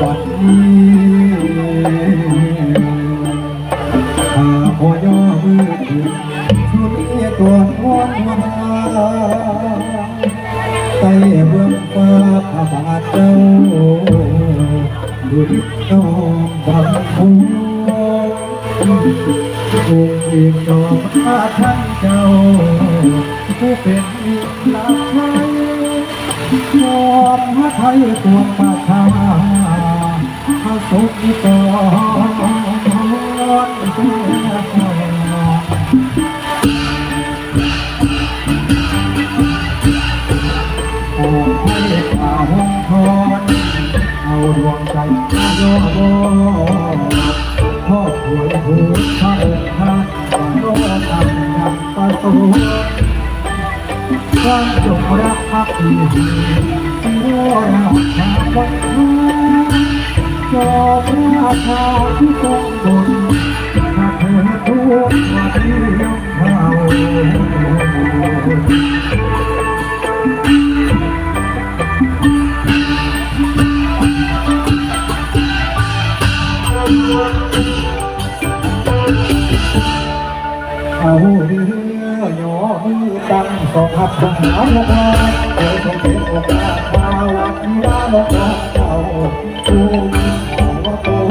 วันนี้ ชุดนี้ตัวทวนมาใต้เบื้องฟ้าพระบาทเจ้าดุจน้องบังคัวองค์อิงดอกมาท่านเจ้า ผู้เป็นหลักไทยมอบพระไทยตัวประชาพระสุขก่อน โอ้ให้ข้าหงทอนเอาดวงใจมาย่อบพ่อหวยหูพระองค์ท่านโลกอันยังประตูความจงรักภักดีโอ้ราชาวันจอมราชาที่ทรงบน เอาเรือหย่อมือตั้งสองหับสองหาวลงมาเธอคงเป็นโอกาสมาวันนี้าลงมาเจ้าผู้มีของว่าตัว